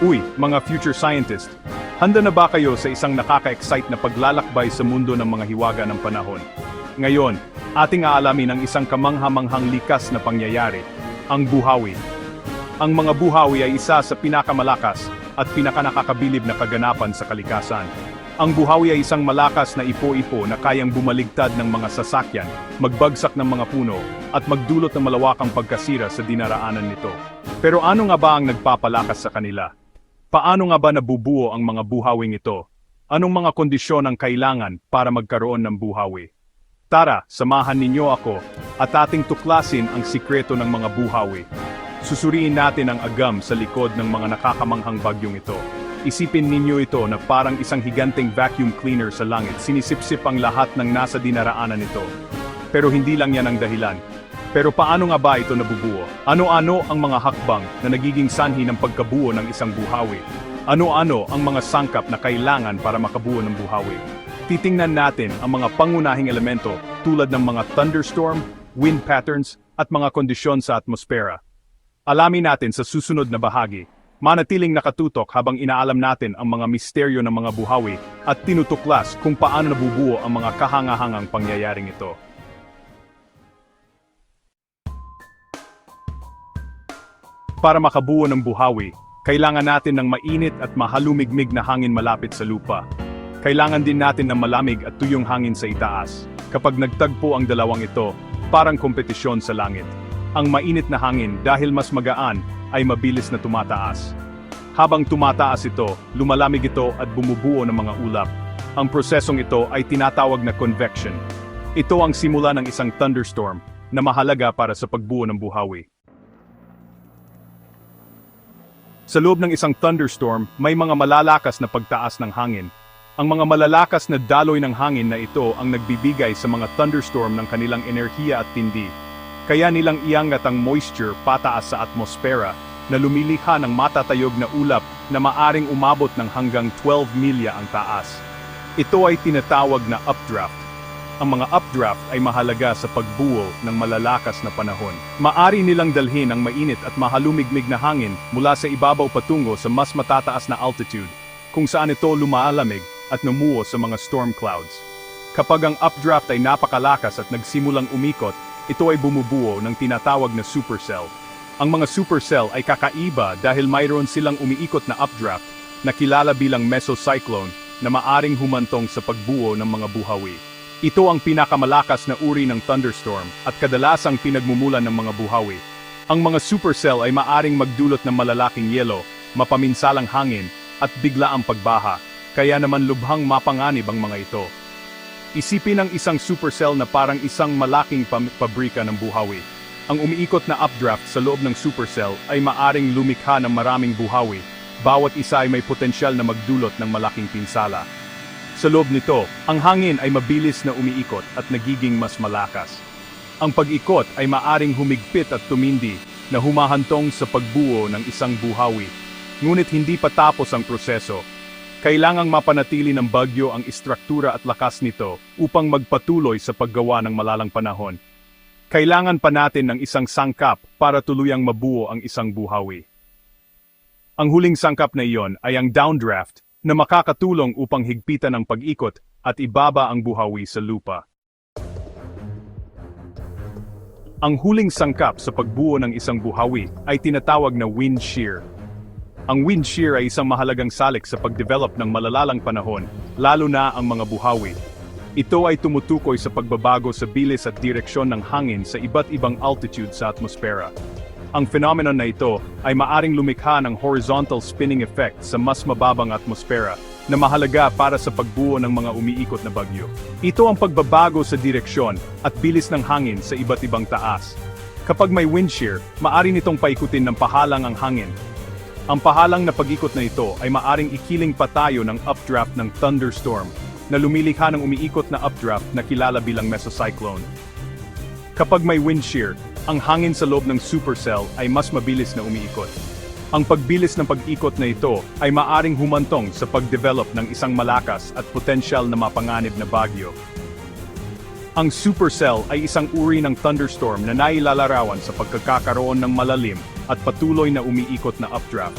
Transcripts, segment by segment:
Uy, mga future scientist, handa na ba kayo sa isang nakaka-excite na paglalakbay sa mundo ng mga hiwaga ng panahon? Ngayon, ating aalamin ang isang kamanghamanghang likas na pangyayari, ang buhawi. Ang mga buhawi ay isa sa pinakamalakas at pinakanakakabilib na kaganapan sa kalikasan. Ang buhawi ay isang malakas na ipo-ipo na kayang bumaligtad ng mga sasakyan, magbagsak ng mga puno, at magdulot ng malawakang pagkasira sa dinaraanan nito. Pero ano nga ba ang nagpapalakas sa kanila? Paano nga ba nabubuo ang mga buhawing ito? Anong mga kondisyon ang kailangan para magkaroon ng buhawi? Tara, samahan ninyo ako at ating tuklasin ang sikreto ng mga buhawi. Susuriin natin ang agam sa likod ng mga nakakamanghang bagyong ito. Isipin ninyo ito na parang isang higanteng vacuum cleaner sa langit, sinisipsip ang lahat ng nasa dinaraanan nito. Pero hindi lang yan ang dahilan. Pero paano nga ba ito nabubuo? Ano-ano ang mga hakbang na nagiging sanhi ng pagkabuo ng isang buhawi? Ano-ano ang mga sangkap na kailangan para makabuo ng buhawi? Titingnan natin ang mga pangunahing elemento tulad ng mga thunderstorm, wind patterns, at mga kondisyon sa atmosfera. Alamin natin sa susunod na bahagi. Manatiling nakatutok habang inaalam natin ang mga misteryo ng mga buhawi at tinutuklas kung paano nabubuo ang mga kahangahangang pangyayaring ito. Para makabuo ng buhawi, kailangan natin ng mainit at mahalumigmig na hangin malapit sa lupa. Kailangan din natin ng malamig at tuyong hangin sa itaas. Kapag nagtagpo ang dalawang ito, parang kompetisyon sa langit. Ang mainit na hangin dahil mas magaan ay mabilis na tumataas. Habang tumataas ito, lumalamig ito at bumubuo ng mga ulap. Ang prosesong ito ay tinatawag na convection. Ito ang simula ng isang thunderstorm na mahalaga para sa pagbuo ng buhawi. Sa loob ng isang thunderstorm, may mga malalakas na pagtaas ng hangin. Ang mga malalakas na daloy ng hangin na ito ang nagbibigay sa mga thunderstorm ng kanilang enerhiya at tindi. Kaya nilang iangat ang moisture pataas sa atmosfera na lumilikha ng matatayog na ulap na maaring umabot ng hanggang 12 milya ang taas. Ito ay tinatawag na updraft. Ang mga updraft ay mahalaga sa pagbuo ng malalakas na panahon. Maari nilang dalhin ang mainit at mahalumigmig na hangin mula sa ibabaw patungo sa mas matataas na altitude, kung saan ito lumaalamig at numuo sa mga storm clouds. Kapag ang updraft ay napakalakas at nagsimulang umikot, ito ay bumubuo ng tinatawag na supercell. Ang mga supercell ay kakaiba dahil mayroon silang umiikot na updraft na kilala bilang mesocyclone na maaring humantong sa pagbuo ng mga buhawi. Ito ang pinakamalakas na uri ng thunderstorm at kadalasang pinagmumulan ng mga buhawi. Ang mga supercell ay maaring magdulot ng malalaking yelo, mapaminsalang hangin, at bigla ang pagbaha, kaya naman lubhang mapanganib ang mga ito. Isipin ang isang supercell na parang isang malaking pabrika ng buhawi. Ang umiikot na updraft sa loob ng supercell ay maaring lumikha ng maraming buhawi, bawat isa ay may potensyal na magdulot ng malaking pinsala. Sa loob nito, ang hangin ay mabilis na umiikot at nagiging mas malakas. Ang pag-ikot ay maaring humigpit at tumindi na humahantong sa pagbuo ng isang buhawi. Ngunit hindi pa tapos ang proseso. Kailangang mapanatili ng bagyo ang istruktura at lakas nito upang magpatuloy sa paggawa ng malalang panahon. Kailangan pa natin ng isang sangkap para tuluyang mabuo ang isang buhawi. Ang huling sangkap na iyon ay ang downdraft na makakatulong upang higpitan ang pag-ikot at ibaba ang buhawi sa lupa. Ang huling sangkap sa pagbuo ng isang buhawi ay tinatawag na wind shear. Ang wind shear ay isang mahalagang salik sa pagdevelop ng malalalang panahon, lalo na ang mga buhawi. Ito ay tumutukoy sa pagbabago sa bilis at direksyon ng hangin sa iba't ibang altitude sa atmosfera. Ang phenomenon na ito ay maaring lumikha ng horizontal spinning effect sa mas mababang atmosfera na mahalaga para sa pagbuo ng mga umiikot na bagyo. Ito ang pagbabago sa direksyon at bilis ng hangin sa iba't ibang taas. Kapag may wind shear, maari nitong paikutin ng pahalang ang hangin. Ang pahalang na pag-ikot na ito ay maaring ikiling patayo ng updraft ng thunderstorm na lumilikha ng umiikot na updraft na kilala bilang mesocyclone. Kapag may wind shear, ang hangin sa loob ng supercell ay mas mabilis na umiikot. Ang pagbilis ng pag-ikot na ito ay maaring humantong sa pagdevelop ng isang malakas at potensyal na mapanganib na bagyo. Ang supercell ay isang uri ng thunderstorm na nailalarawan sa pagkakakaroon ng malalim at patuloy na umiikot na updraft.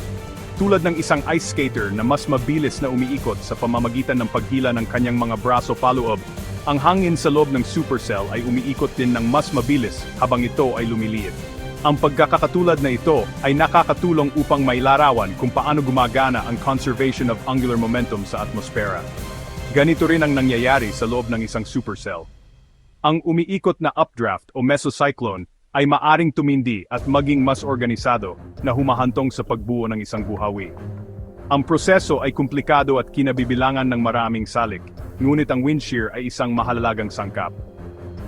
Tulad ng isang ice skater na mas mabilis na umiikot sa pamamagitan ng paghila ng kanyang mga braso paloob, ang hangin sa loob ng supercell ay umiikot din ng mas mabilis habang ito ay lumiliit. Ang pagkakatulad na ito ay nakakatulong upang mailarawan kung paano gumagana ang conservation of angular momentum sa atmosfera. Ganito rin ang nangyayari sa loob ng isang supercell. Ang umiikot na updraft o mesocyclone ay maaring tumindi at maging mas organisado na humahantong sa pagbuo ng isang buhawi. Ang proseso ay komplikado at kinabibilangan ng maraming salik, ngunit ang wind shear ay isang mahalagang sangkap.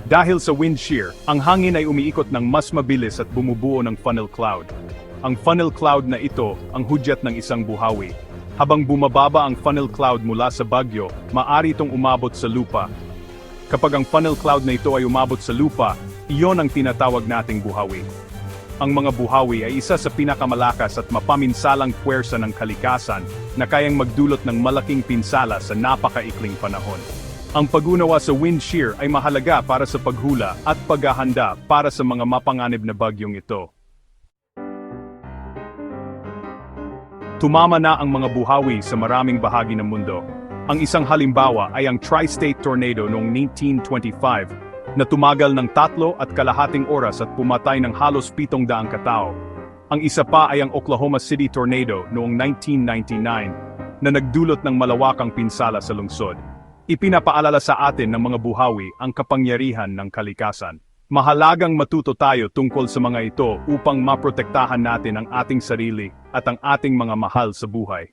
Dahil sa wind shear, ang hangin ay umiikot ng mas mabilis at bumubuo ng funnel cloud. Ang funnel cloud na ito ang hudyat ng isang buhawi. Habang bumababa ang funnel cloud mula sa bagyo, maari itong umabot sa lupa. Kapag ang funnel cloud na ito ay umabot sa lupa, iyon ang tinatawag nating buhawi. Ang mga buhawi ay isa sa pinakamalakas at mapaminsalang puwersa ng kalikasan na kayang magdulot ng malaking pinsala sa napakaikling panahon. Ang pag-unawa sa wind shear ay mahalaga para sa paghula at paghahanda para sa mga mapanganib na bagyong ito. Tumama na ang mga buhawi sa maraming bahagi ng mundo. Ang isang halimbawa ay ang Tri-State Tornado noong 1925 na tumagal ng tatlo at kalahating oras at pumatay ng halos pitong daang katao. Ang isa pa ay ang Oklahoma City Tornado noong 1999 na nagdulot ng malawakang pinsala sa lungsod. Ipinapaalala sa atin ng mga buhawi ang kapangyarihan ng kalikasan. Mahalagang matuto tayo tungkol sa mga ito upang maprotektahan natin ang ating sarili at ang ating mga mahal sa buhay.